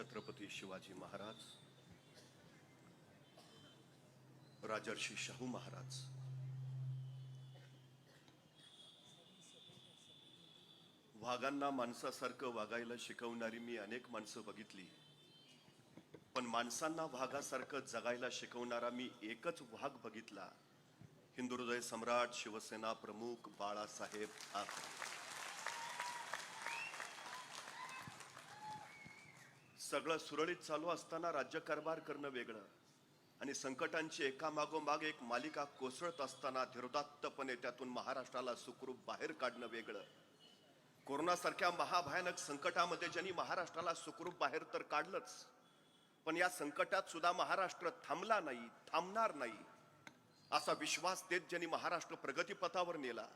छत्रपती शिवाजी महाराज राजर्षी शाहू महाराज वाघांना माणसासारखं वागायला शिकवणारी मी अनेक माणसं बघितली. पण माणसांना वाघासारखं जगायला शिकवणारा मी एकच वाघ बघितला. हिंदुहृदय सम्राट शिवसेना प्रमुख बाळासाहेब ठाकरे सगळं सुरळीत चालू असताना राज्यकारभार करणं वेगळं. आणि संकटांची एकामागोमाग एक मालिका कोसळत असताना धीरोदात्तपणे त्यातून महाराष्ट्राला सुखरूप बाहेर काढणं वेगळं. कोरोनासारख्या महाभयानक संकटामध्ये ज्यांनी महाराष्ट्राला सुखरूप बाहेर तर काढलंच पण या संकटात सुद्धा महाराष्ट्र थांबला नाही थांबणार नाही असा विश्वास देत ज्यांनी महाराष्ट्र प्रगतीपथावर नेला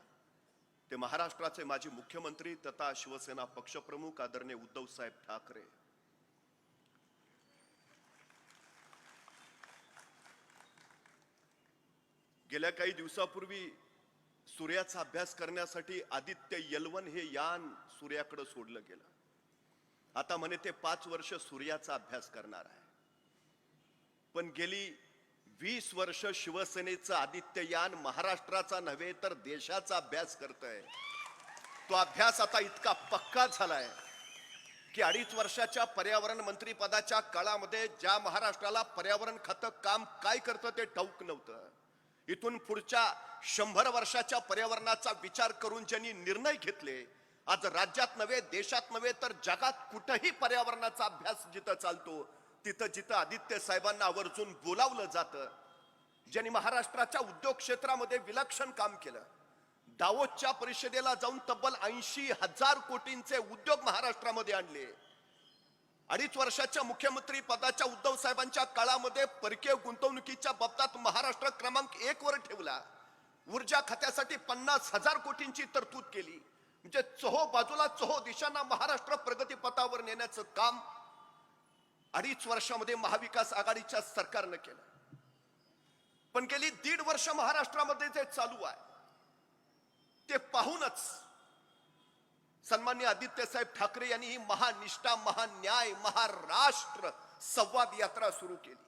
ते महाराष्ट्राचे माजी मुख्यमंत्री तथा शिवसेना पक्षप्रमुख आदरणीय उद्धव साहेब ठाकरे. गेल्या काही दिवसापूर्वी सूर्याचा अभ्यास करण्यासाठी आदित्य यलवन हे यान सूर्याकडे सोडलं गेलं. आता म्हणे ते पाच वर्ष सूर्याचा अभ्यास करणार आहे. पण गेली वीस वर्ष शिवसेनेचं आदित्य यान महाराष्ट्राचा नव्हे तर देशाचा अभ्यास करतंय. तो अभ्यास आता इतका पक्का झालाय की अडीच वर्षाच्या पर्यावरण मंत्री पदाच्या काळामध्ये ज्या महाराष्ट्राला पर्यावरण खातं काम काय करतं ते ठाऊक नव्हतं. इथून पुढच्या शंभर वर्षाच्या पर्यावरणाचा विचार करून ज्यांनी निर्णय घेतले आज राज्यात नव्हे देशात नव्हे तर जगात कुठंही पर्यावरणाचा अभ्यास जिथं चालतो तिथं जिथं आदित्य साहेबांना आवर्जून बोलावलं जातं ज्यांनी महाराष्ट्राच्या उद्योग क्षेत्रामध्ये विलक्षण काम केलं. दावोसच्या परिषदेला जाऊन तब्बल ऐंशी हजार कोटींचे उद्योग महाराष्ट्रामध्ये आणले. अडीच वर्षाच्या मुख्यमंत्री पदाच्या उद्धव साहेबांच्या काळामध्ये परकीय गुंतवणुकीच्या बाबतीत महाराष्ट्र क्रमांक एक वर ठेवला. ऊर्जा खात्यासाठी पन्नास हजार कोटींची तरतूद केली. म्हणजे चहो बाजूला चहो दिशांना महाराष्ट्र प्रगतीपथावर नेण्याचं काम अडीच वर्षामध्ये महाविकास आघाडीच्या सरकारनं केलं. पण गेली दीड वर्ष महाराष्ट्रामध्ये जे चालू आहे ते पाहूनच सन्मान्य आदित्यसाहेब ठाकरे यांनी ही महानिष्ठा महान्याय महाराष्ट्र संवाद यात्रा सुरू केली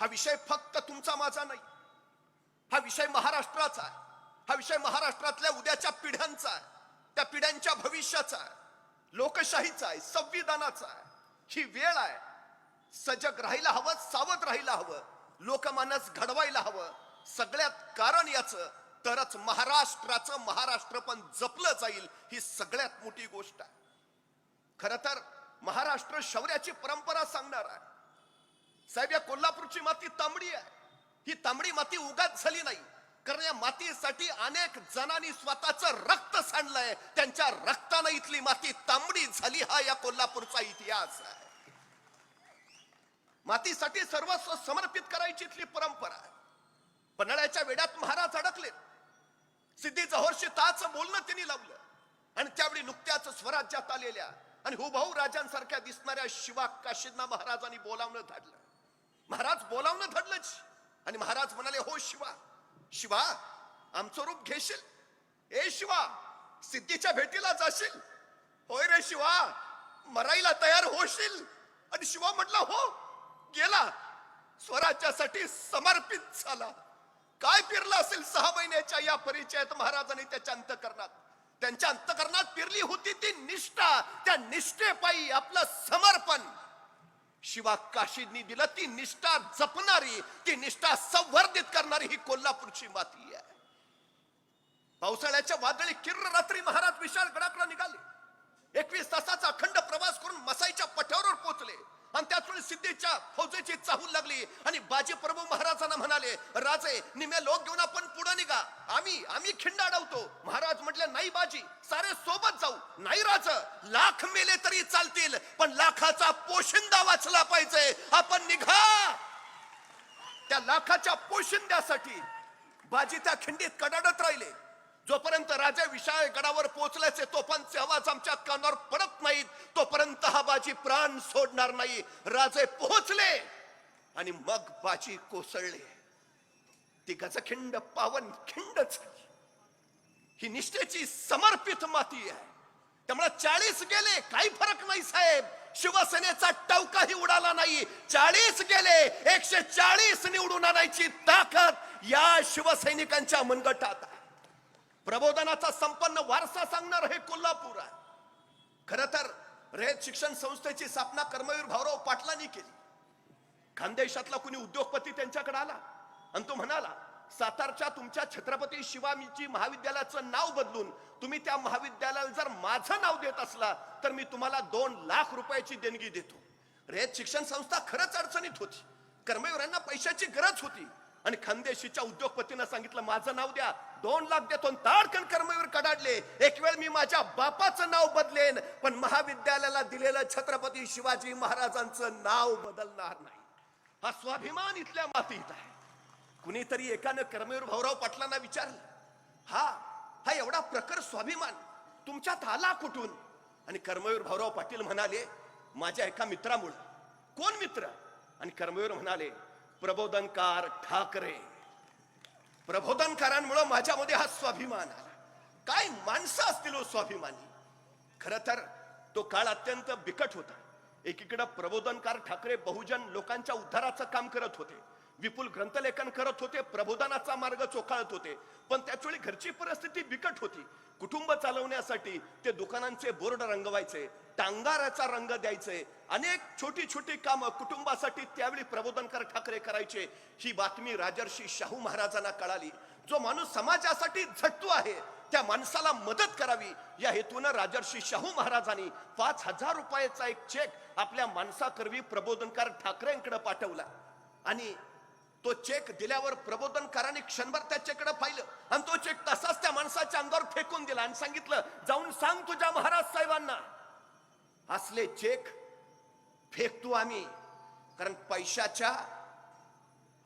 हा विषय फक्त तुमचा माझा नाही. हा विषय महाराष्ट्राचा आहे. हा विषय महाराष्ट्रातल्या उद्याच्या पिढ्यांचा आहे. त्या पिढ्यांच्या भविष्याचा आहे. लोकशाहीचा आहे संविधानाचा आहे. ही वेळ आहे. सजग राहायला हवं सावध राहायला हवं. लोकमानस घडवायला हवं. सगळ्यात कारण याचं तरच महाराष्ट्राचं महाराष्ट्र पण जपलं जाईल ही सगळ्यात मोठी गोष्ट आहे. खर तर महाराष्ट्र शौर्याची परंपरा सांगणार आहे. साहेब या कोल्हापूरची माती तांबडी आहे. ही तांबडी माती उगाच झाली नाही. कारण या मातीसाठी अनेक जणांनी स्वतःचं रक्त सांडलंय. त्यांच्या रक्तानं इथली माती तांबडी झाली हा या कोल्हापूरचा इतिहास आहे. मातीसाठी सर्वस्व समर्पित करायची इथली परंपरा आहे. पन्हाळ्याच्या वेड्यात महाराज अडकलेत. सिद्धी जहोरशी ताच बोलणं त्यांनी लावलं. आणि त्यावेळी नुकत्याच स्वराज्यात आलेल्या आणि हुभाऊ राजांसारख्या दिसणाऱ्या शिवा काशींना महाराजांनी बोलावणं धाडलं. महाराज बोलावणं धाडलंच. आणि महाराज म्हणाले हो शिवा शिवा आमचं रूप घेशील. ए शिवा सिद्धीच्या भेटीला जाशील. होय रे शिवा मरायला तयार होशील. आणि शिवा म्हटला हो गेला. स्वराज्यासाठी समर्पित झाला. काय पिरलं असेल सहा महिन्याच्या या परिचयात महाराजांनी त्याच्या अंतकरणात? त्यांच्या अंतकरणात पिरली होती ती निष्ठा त्या निष्ठेपायी आपलं समर्पण. शिवा काशींनी दिलं ती निष्ठा जपणारी ती निष्ठा संवर्धित करणारी ही कोल्हापूरची माती आहे. पावसाळ्याच्या वादळी किर्र रात्री महाराज विशाल गडाकडे निघाले. एकवीस तासाचा अखंड प्रवास करून मसाईच्या पठ्यावर पोहोचले. आणि त्याच वेळी सिद्धीच्या फौजेची चाहूल लागली. आणि बाजी प्रभू महाराजांना म्हणाले राजे निमे लोक घेऊन आपण पुढे निघा. आम्ही आम्ही खिंड अडवतो. महाराज म्हटले नाही बाजी सारे सोबत जाऊ. नाही राज लाख मेले तरी चालतील पण लाखाचा पोशिंदा वाचला पाहिजे. आपण निघा. त्या लाखाच्या पोशिंद्यासाठी बाजी त्या खिंडीत कडाडत राहिले. जोपर्यंत राजा विशाळ गडावर पोहोचल्याचे तोफांचे आवाज आमच्या कानावर पडत नाहीत तोपर्यंत हा बाजी प्राण सोडणार नाही. राजे पोहोचले आणि मग बाजी कोसळले. ती गजखिंड पावन खिंड झाली. ही निष्ठेची समर्पित माती आहे. त्यामुळे चाळीस गेले काही फरक नाही साहेब. शिवसेनेचा टवकाही उडाला नाही. चाळीस गेले एकशे चाळीस निवडून आणायची ताकद या शिवसैनिकांच्या मनगटात आहे. प्रबोधनाचा संपन्न वारसा सांगणार हे कोल्हापूर आहे. खर तर रयत शिक्षण संस्थेची स्थापना कर्मवीर भाऊराव पाटलांनी केली. खानदेशातला कुणी उद्योगपती त्यांच्याकडे आला? आणि तो म्हणाला सातारच्या तुमच्या छत्रपती शिवाजी महाविद्यालयाचं नाव बदलून तुम्ही त्या महाविद्यालयाला जर माझं नाव देत असला तर मी तुम्हाला दोन लाख रुपयाची देणगी देतो. रयत शिक्षण संस्था खरंच अडचणीत होती. कर्मवीरांना पैशाची गरज होती. आणि खानदेशीच्या उद्योगपतीनं सांगितलं माझं नाव द्या. दोन लाख देतो ताडकन कर्मवीर कडाडले. एक वेळ मी माझ्या बापाचं नाव बदलेन पण महाविद्यालयाला दिलेलं छत्रपती शिवाजी महाराजांचं नाव बदलणार नाही. हा स्वाभिमान इथल्या मातीत आहे. कुणीतरी एकानं कर्मवीर भाऊराव पाटलांना विचारलं हा हा एवढा प्रखर स्वाभिमान तुमच्यात आला कुठून? आणि कर्मवीर भाऊराव पाटील म्हणाले माझ्या एका मित्रामुळे. कोण मित्र? आणि कर्मवीर म्हणाले प्रबोधनकार ठाकरे. प्रबोधनकारांमुळे माझ्यामध्ये हा स्वाभिमान आला. काय माणसं असतील हो स्वाभिमानी? खर तर तो काळ अत्यंत बिकट होता. एकीकडे प्रबोधनकार ठाकरे बहुजन लोकांच्या उद्धाराचं काम करत होते. विपुल ग्रंथलेखन करत होते प्रबोधनाचा मार्ग चोखाळत होते. पण त्याचवेळी घरची परिस्थिती बिकट होती. कुटुंब चालवण्यासाठी ते दुकानांचे बोर्ड रंगवायचे टांगाराचा रंग द्यायचे अनेक छोटी छोटी कामं कुटुंबासाठी त्यावेळी प्रबोधनकार ठाकरे करायचे. ही बातमी राजर्षी शाहू महाराजांना कळाली. जो माणूस समाजासाठी झटतो आहे त्या माणसाला मदत करावी. या हेतूनं राजर्षी शाहू महाराजांनी पाच हजार रुपयाचा एक चेक आपल्या माणसाकरवी प्रबोधनकार ठाकरेंकडे पाठवला. आणि तो चेक दिल्यावर प्रबोधनकारांनी क्षणभर त्या चेकडे पाहिलं. आणि तो चेक तसाच त्या माणसाच्या अंगावर फेकून दिला आणि सांगितलं जाऊन सांग तुझ्या महाराज साहेबांना. असले चेक फेकतो आम्ही. कारण पैशाच्या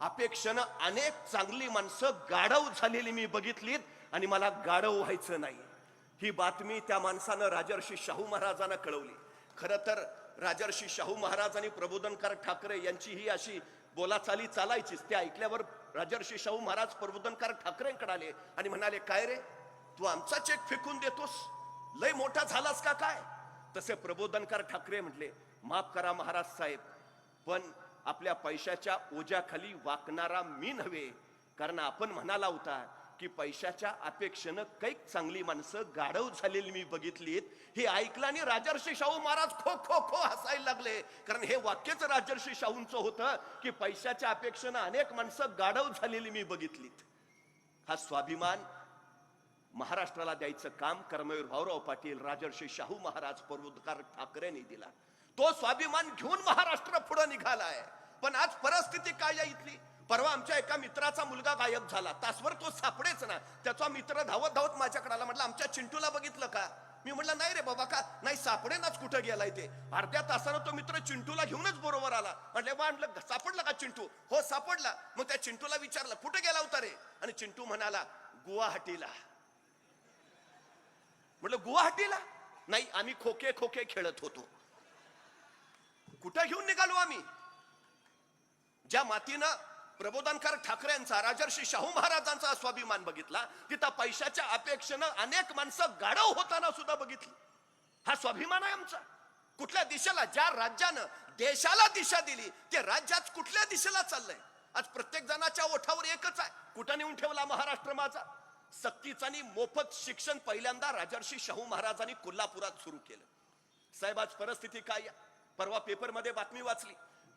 अपेक्षेनं अनेक चांगली माणसं गाढव झालेली मी बघितलीत आणि मला गाढव व्हायचं नाही. ही बातमी त्या माणसानं राजर्षी शाहू महाराजांना कळवली. खरं तर राजर्षी शाहू महाराज आणि प्रबोधनकार ठाकरे यांची ही अशी बोलाचाली चालायचीच ते ऐकल्यावर राजर्षी शाहू महाराज प्रबोधनकार ठाकरेंकडे आले आणि म्हणाले काय रे? तू आमचा चेक फेकून देतोस? लय मोठा झालास का काय? तसे प्रबोधनकार ठाकरे म्हटले माफ करा महाराज साहेब पण आपल्या पैशाच्या ओझ्याखाली वाकणारा मी नव्हे. कारण आपण म्हणाला होता की पैशाच्या अपेक्षेनं कैक चांगली माणसं गाढव झालेली मी बघितलीत. हे ऐकलं आणि राजर्षी शाहू महाराज खो खो खो हसायला लागले. कारण हे वाक्यच राजर्षी शाहूंचं होतं की पैशाच्या अपेक्षेनं अनेक माणसं गाढव झालेली मी बघितलीत. हा स्वाभिमान महाराष्ट्राला द्यायचं काम कर्मवीर भाऊराव पाटील राजर्षी शाहू महाराज प्रबोधकार ठाकरेंनी दिला. तो स्वाभिमान घेऊन महाराष्ट्र पुढे निघालाय. पण आज परिस्थिती काय आहे इथली? परवा आमच्या एका मित्राचा मुलगा गायब झाला. तासभर तो सापडेच ना. त्याचा मित्र धावत धावत माझ्याकडे आला. म्हटलं आमच्या चिंटूला बघितलं का? मी म्हटलं नाही रे बाबा का? नाही सापडेनाच कुठं गेलाय ते. अर्ध्या तासानं तो मित्र चिंटूला घेऊनच बरोबर आला. म्हटलं बा म्हटलं सापडला का चिंटू? हो सापडला. मग त्या चिंटूला विचारलं कुठे गेला होता रे? आणि चिंटू म्हणाला गुवाहाटीला. म्हटलं गुवाहाटीला? नाही आम्ही खोके खोके खेळत होतो. कुठं घेऊन निघालो आम्ही? ज्या मातीनं प्रबोधनकार ठाकरेंचा राजर्षी शाहू महाराजांचा स्वाभिमान बघितला. तिथं पैशाच्या अपेक्षेनं अनेक माणसं गाढव होताना सुद्धा बघितली. हा स्वाभिमान आहे आमचा. कुठल्या दिशेला ज्या राज्यानं देशाला दिशा दिली ते राज्यात कुठल्या दिशेला चाललंय? आज प्रत्येक जणाच्या ओठावर एकच आहे. कुठं नेऊन ठेवला महाराष्ट्र माझा? सक्तीचा आणि मोफत शिक्षण पहिल्यांदा राजर्षी शाहू महाराजांनी कोल्हापुरात सुरू केलं. साहेब आज परिस्थिती काय परवा पेपरमध्ये बातमी वाचली.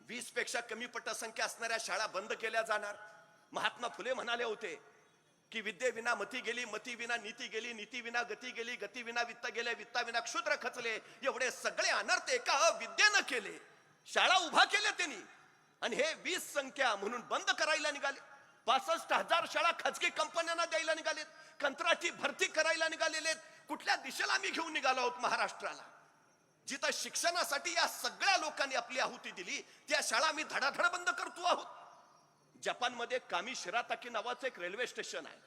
वीसपेक्षा कमी पटसंख्या असणाऱ्या शाळा बंद केल्या जाणार. महात्मा फुले म्हणाले होते की विद्येविना मती गेली मती विना नीती गेली नीती विना गती गेली गती विना वित्त गेले वित्ता विना क्षुद्र खचले एवढे सगळे अनर्थ एका विद्येनं केले. शाळा उभा केल्या त्यांनी आणि हे वीस संख्या म्हणून बंद करायला निघाले. पासष्ट हजार शाळा खाजगी कंपन्यांना द्यायला निघालेत कंत्राटी भरती करायला निघालेले कुठल्या दिशेला आम्ही घेऊन निघालो आहोत महाराष्ट्राला? जिथं शिक्षणासाठी या सगळ्या लोकांनी आपली आहुती दिली त्या शाळा मी धडाधड बंद करतो आहोत. जपानमध्ये कामी शिराताकी नावाचं एक रेल्वे स्टेशन आहे.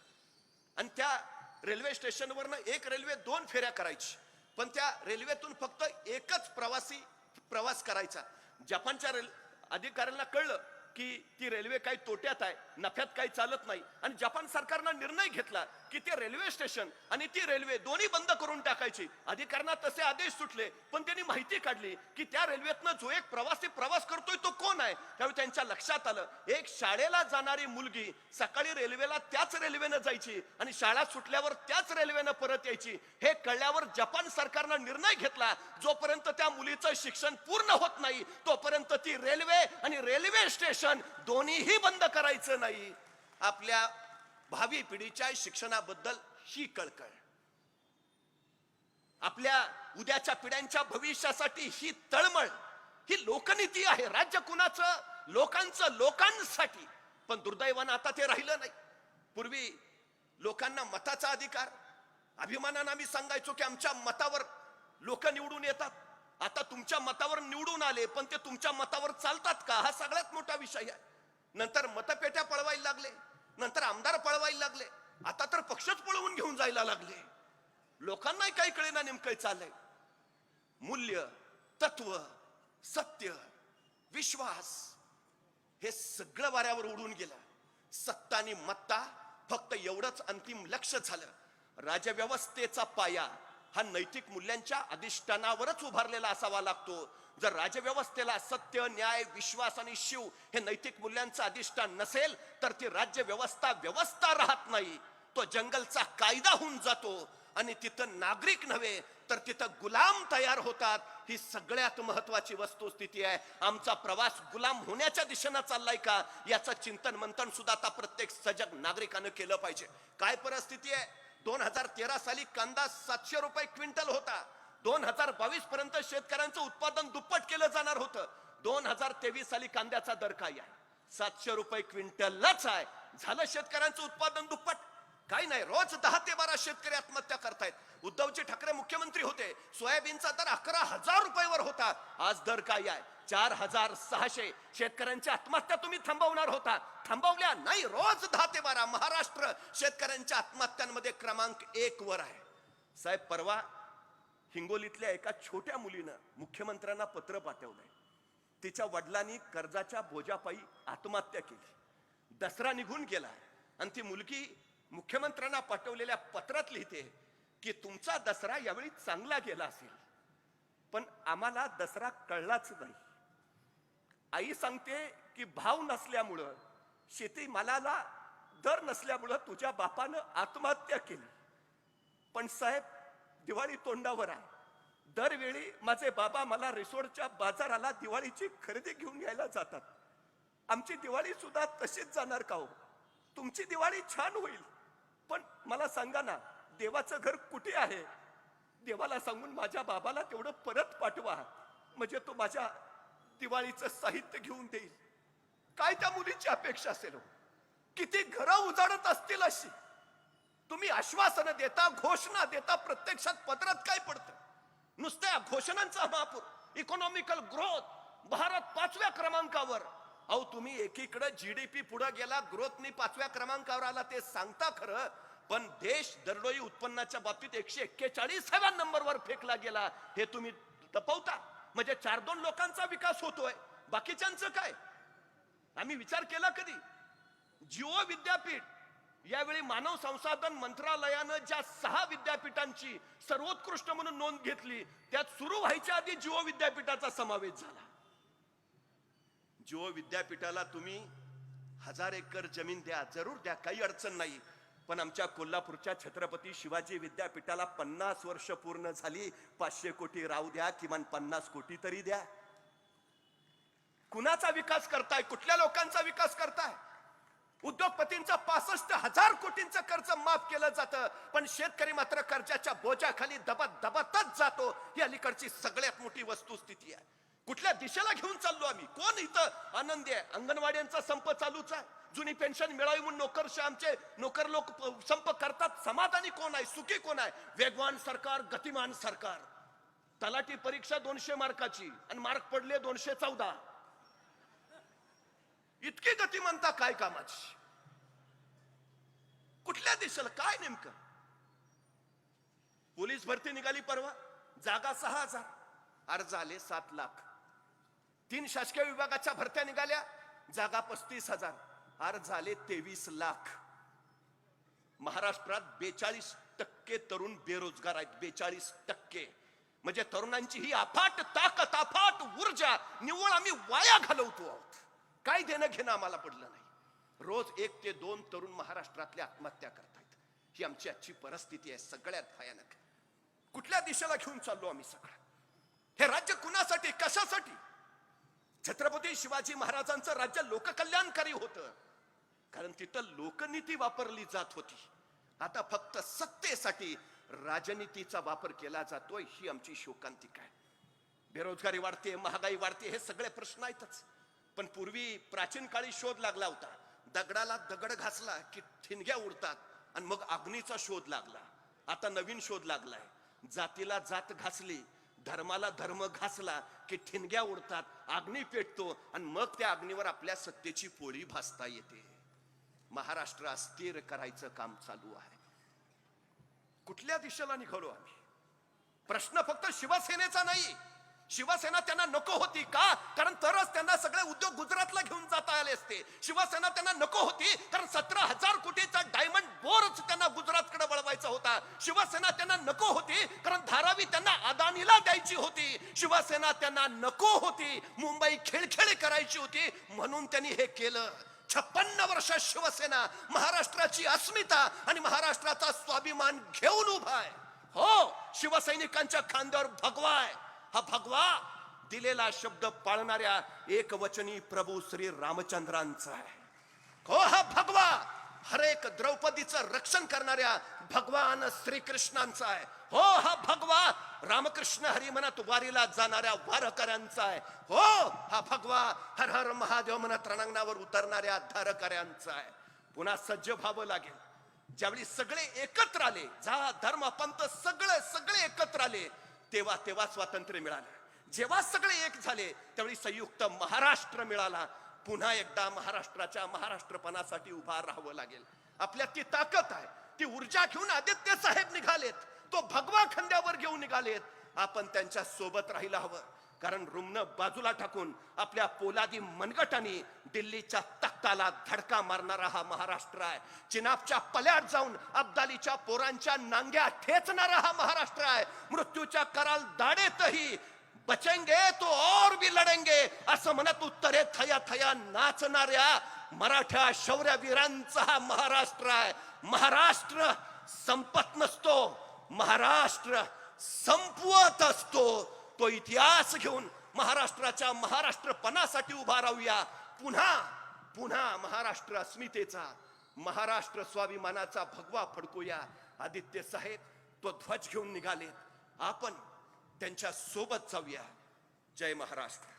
आणि त्या रेल्वे स्टेशनवरनं एक रेल्वे दोन फेऱ्या करायची. पण त्या रेल्वेतून फक्त एकच प्रवासी प्रवास करायचा. जपानच्या रेल अधिकाऱ्यांना कळलं की ती रेल्वे काही तोट्यात आहे नफ्यात काही चालत नाही. आणि जपान सरकारनं निर्णय घेतला की ते रेल्वे स्टेशन आणि ती रेल्वे दोन्ही बंद करून टाकायची. अधिकाऱ्यांना तसे आदेश सुटले पण त्यांनी माहिती काढली की त्या रेल्वेतनं जो एक प्रवासी प्रवास करतोय तो कोण आहे? त्यावेळी त्यांच्या लक्षात आलं एक शाळेला जाणारी मुलगी सकाळी रेल्वेला त्याच रेल्वेनं जायची आणि शाळा सुटल्यावर त्याच रेल्वेनं परत यायची. हे कळल्यावर जपान सरकारनं निर्णय घेतला जोपर्यंत त्या मुलीचं शिक्षण पूर्ण होत नाही तोपर्यंत ती रेल्वे आणि रेल्वे स्टेशन दोन्हीही बंद करायचं नाही. आपल्या भावी पिढीच्या शिक्षणाबद्दल ही कळकळ. आपल्या उद्याच्या पिढ्यांच्या भविष्यासाठी ही तळमळ ही लोकनीती आहे. राज्य कुणाचं? लोकांचं लोकांसाठी. पण दुर्दैवानं आता ते राहिलं नाही. पूर्वी लोकांना मताचा अधिकार. अभिमानानं आम्ही सांगायचो की आमच्या मतावर लोक निवडून येतात. आता तुमच्या मतावर निवडून आले पण ते तुमच्या मतावर चालतात का? हा सगळ्यात मोठा विषय आहे. नंतर मतपेट्या पळवायला लागले. नंतर आमदार पळवायला लागले. आता तर पक्षच पळवून घेऊन जायला लागले. लोकांनाही काही कळेना नेमकं चाललंय. मूल्य तत्व सत्य विश्वास हे सगळं वाऱ्यावर उडून गेलं. सत्ता आणि मत्ता फक्त एवढंच अंतिम लक्ष झालं. राजव्यवस्थेचा पाया हा नैतिक मूल्यांच्या अधिष्ठानावरच उभारलेला असावा लागतो. जर राजव्यवस्थेला सत्य न्याय विश्वास आणि शिव हे नैतिक मूल्यांचं अधिष्ठान नसेल तर ती राज्य व्यवस्था व्यवस्था राहत नाही. तो जंगलचा कायदा होऊन जातो आणि तिथं नागरिक नव्हे तर तिथं गुलाम तयार होतात. ही सगळ्यात महत्वाची वस्तुस्थिती आहे. आमचा प्रवास गुलाम होण्याच्या दिशेनं चाललाय का? याचं चिंतन मंथन सुद्धा आता प्रत्येक सजग नागरिकानं केलं पाहिजे. काय परिस्थिती आहे? दोन हजार तेरा साली कांदा सातशे रुपये क्विंटल होता. दोन हजार बावीस पर्यंत शेतकऱ्यांचं उत्पादन दुप्पट केलं जाणार होतं. दोन हजार तेवीस साली कांद्याचा दर काय आहे? सातशे रुपये क्विंटलच आहे. झालं शेतकऱ्यांचं उत्पादन दुप्पट. काही नाही रोज दहा ते बारा शेतकरी आत्महत्या करतायत. उद्धवजी ठाकरे मुख्यमंत्री होते. सोयाबीनचा दर अकरा हजार रुपयावर होता. आज दर काय आहे? चार हजार सहाशे शेतकऱ्यांच्या आत्महत्या तुम्ही थांबवणार होता. थांबवल्या नाही रोज दहा ते बारा. महाराष्ट्र शेतकऱ्यांच्या आत्महत्यांमध्ये क्रमांक एक वर आहे. साहेब परवा हिंगोलीतल्या एका छोट्या मुलीनं मुख्यमंत्र्यांना पत्र पाठवलंय. तिच्या वडिलांनी कर्जाच्या बोजापायी आत्महत्या केली. दसरा निघून गेला आणि ती मुलगी मुख्यमंत्र्यांना पाठवलेल्या पत्रात लिहिते की तुमचा दसरा यावेळी चांगला गेला असेल. पण आम्हाला दसरा कळलाच नाही. आई सांगते की भाव नसल्यामुळं शेती मालाला दर नसल्यामुळं तुझ्या बापानं आत्महत्या केली. पण साहेब दिवाळी तोंडावर आहे. दरवेळी माझे बाबा मला रिसोडच्या बाजाराला दिवाळीची खरेदी घेऊन यायला जातात. आमची दिवाळी सुद्धा तशीच जाणार का हो? तुमची दिवाळी छान होईल. पण मला सांगा ना देवाचं घर कुठे आहे? देवाला सांगून माझ्या बाबाला तेवढं परत पाठवा. म्हणजे तो माझ्या दिवाळीचं साहित्य घेऊन देईल. काय त्या मुलीची अपेक्षा असेल हो? किती घरं उजाडत असतील अशी. तुम्ही आश्वासनं देता घोषणा देता प्रत्यक्षात पत्रात काय पडतं? नुसत्या घोषणांचा महापूर इकॉनॉमिकल ग्रोथ भारत पाचव्या क्रमांकावर. अहो तुम्ही एकीकडे जीडीपी पुढे गेला ग्रोथनी पाचव्या क्रमांकावर आला ते सांगता खरं पण देश दरडोई उत्पन्नाच्या बाबतीत एकशे एक्केचाळीसाव्या नंबरवर फेकला गेला हे तुम्ही तपवता. म्हणजे चार दोन लोकांचा विकास होतोय. बाकीच्यांचं काय? आम्ही विचार केला कधी? जिओ विद्यापीठ यावेळी मानव संसाधन मंत्रालयानं ज्या सहा विद्यापीठांची सर्वोत्कृष्ट म्हणून नोंद घेतली त्यात सुरू व्हायच्या आधी जिओ विद्यापीठाचा समावेश झाला. जिओ विद्यापीठाला तुम्ही हजार एकर जमीन द्या जरूर द्या काही अडचण नाही. पण आमच्या कोल्हापूरच्या छत्रपती शिवाजी विद्यापीठाला पन्नास वर्ष पूर्ण झाली. पाचशे कोटी राहू द्या किमान पन्नास कोटी तरी द्या. कुणाचा विकास करताय? कुठल्या लोकांचा विकास करताय? उद्योगपतींचा पासष्ट हजार कोटींचं कर्ज माफ केलं जातं पण शेतकरी मात्र कर्जाच्या बोजाखाली दबत दबतच जातो. ही अलीकडची सगळ्यात मोठी वस्तुस्थिती आहे. कुठल्या दिशेला घेऊन चाललो आम्ही? कोण इथं? आनंदी आहे. अंगणवाड्यांचा संप चालूच आहे. जुनी पेन्शन मिळावी म्हणून नोकरशे आमचे नोकर लोक संप करतात. समाधानी कोण आहे? सुखी कोण आहे? वेगवान सरकार गतिमान सरकार. तलाठी परीक्षा दोनशे मार्काची आणि मार्क पडले दोनशे चौदा. इतकी गतिमानता काय कामाची? कुठल्या दिशेला? काय नेमकं? पोलीस भरती निघाली परवा? जागा सहा हजार. अर्ज आले सात लाख. तीन शासकीय विभागाच्या भरत्या निघाल्या. जागा पस्तीस हजार. आर झाले तेवीस लाख. महाराष्ट्रात बेचाळीस टक्के तरुण बेरोजगार आहेत बेचाळीस टक्के. म्हणजे तरुणांची ही अफाट ताकद अफाट ऊर्जा निव्वळ आम्ही वाया घालवतो आहोत. काय देणं घेणं आम्हाला पडलं नाही. रोज एक ते दोन तरुण महाराष्ट्रातल्या आत्महत्या करतायत. ही आमची आजची परिस्थिती आहे सगळ्यात भयानक. कुठल्या दिशेला घेऊन चाललो आम्ही सगळं? हे राज्य कुणासाठी कशासाठी? छत्रपती शिवाजी महाराजांचं राज्य लोककल्याणकारी होतं. कारण तिथं लोकनीती वापरली जात होती. आता फक्त सत्तेसाठी राजनीतीचा वापर केला जातोय ही आमची शोकांतिका आहे. बेरोजगारी वाढते महागाई वाढते हे सगळे प्रश्न आहेतच. पण पूर्वी प्राचीन काळी शोध लागला होता. दगडाला दगड घासला की ठिणग्या उडतात आणि मग अग्नीचा शोध लागला. आता नवीन शोध लागलाय. जातीला जात घासली धर्माला धर्म घासला की ठिणग्या उडतात अग्नी पेटतो आणि मग त्या अग्नीवर आपल्या सत्तेची पोळी भासता येते. महाराष्ट्र अस्थिर करायचं काम चालू आहे. कुठल्या दिशेला निघालो आम्ही? प्रश्न फक्त शिवसेनेचा नाही. शिवसेना त्यांना नको होती का? कारण तरच त्यांना सगळे उद्योग गुजरातला घेऊन जाता आले असते. शिवसेना त्यांना नको होती कारण सतरा हजार कोटीचा डायमंड बोरच त्यांना गुजरातकडे वळवायचा होता. शिवसेना त्यांना नको होती कारण धारावी त्यांना अदानीला द्यायची होती. शिवसेना त्यांना नको होती मुंबई खेळखेळ करायची होती म्हणून त्यांनी हे केलं. छप्पन्न वर्ष शिवसेना महाराष्ट्राची अस्मिता आणि महाराष्ट्राचा स्वाभिमान घेऊन उभा आहे. हो शिवसैनिकांच्या खांद्यावर भगवा आहे. हा भगवा दिलेला शब्द पाळणाऱ्या एक वचनी प्रभू श्री रामचंद्रांचा आहे. हो हा भगवा हरेक द्रौपदीचं रक्षण करणाऱ्या भगवान श्रीकृष्णांचा आहे. हो हा भगवा रामकृष्ण हरी म्हणत वारीला जाणाऱ्या वारकऱ्यांचा आहे. हो हा भगवा हर हर महादेव म्हणत रणांगणावर उतरणाऱ्या धारकऱ्यांचा आहे. पुन्हा सज्ज व्हावं लागेल. ज्यावेळी सगळे एकत्र आले जा धर्म पंथ सगळे सगळे एकत्र आले तेव्हा तेव्हा स्वातंत्र्य मिळाले. जेव्हा सगळे एक झाले त्यावेळी संयुक्त महाराष्ट्र मिळाला. पुन्हा एकदा महाराष्ट्राच्या महाराष्ट्रपणासाठी उभा राहावं लागेल. आपल्यात ती ताकद आहे. ती ऊर्जा घेऊन आदित्य साहेब निघालेत. तो भगवा खांद्यावर घेऊन निघालेत. आपण त्यांच्यासोबत राहिला हवं. कारण रुग्ण बाजूला टाकून आपल्या पोलादी मनगटाने दिल्लीच्या तख्ताला धडका मारणारा हा महाराष्ट्र आहे. चिनाबच्या पल्याट जाऊन अब्दालीच्या पोरांच्या नांग्या ठेचणारा हा महाराष्ट्र आहे. मृत्यूच्या कराल दाडेतही बचेंगे तो और भी लढेंगे असं म्हणत उत्तरे थया थया नाचणाऱ्या मराठा शौर्यवीरांचा हा महाराष्ट्र आहे महाराष्ट्र संपत नसतो महाराष्ट्र संपवत असतो तो इतिहास घेऊन महाराष्ट्राच्या महाराष्ट्रपणासाठी उभा राहूया पुन्हा पुन्हा महाराष्ट्र अस्मितेचा महाराष्ट्र स्वाभिमानाचा भगवा फडकूया आदित्य साहेब तो ध्वज घेऊन निघाले आपण त्यांच्यासोबत जाऊया. जय महाराष्ट्र.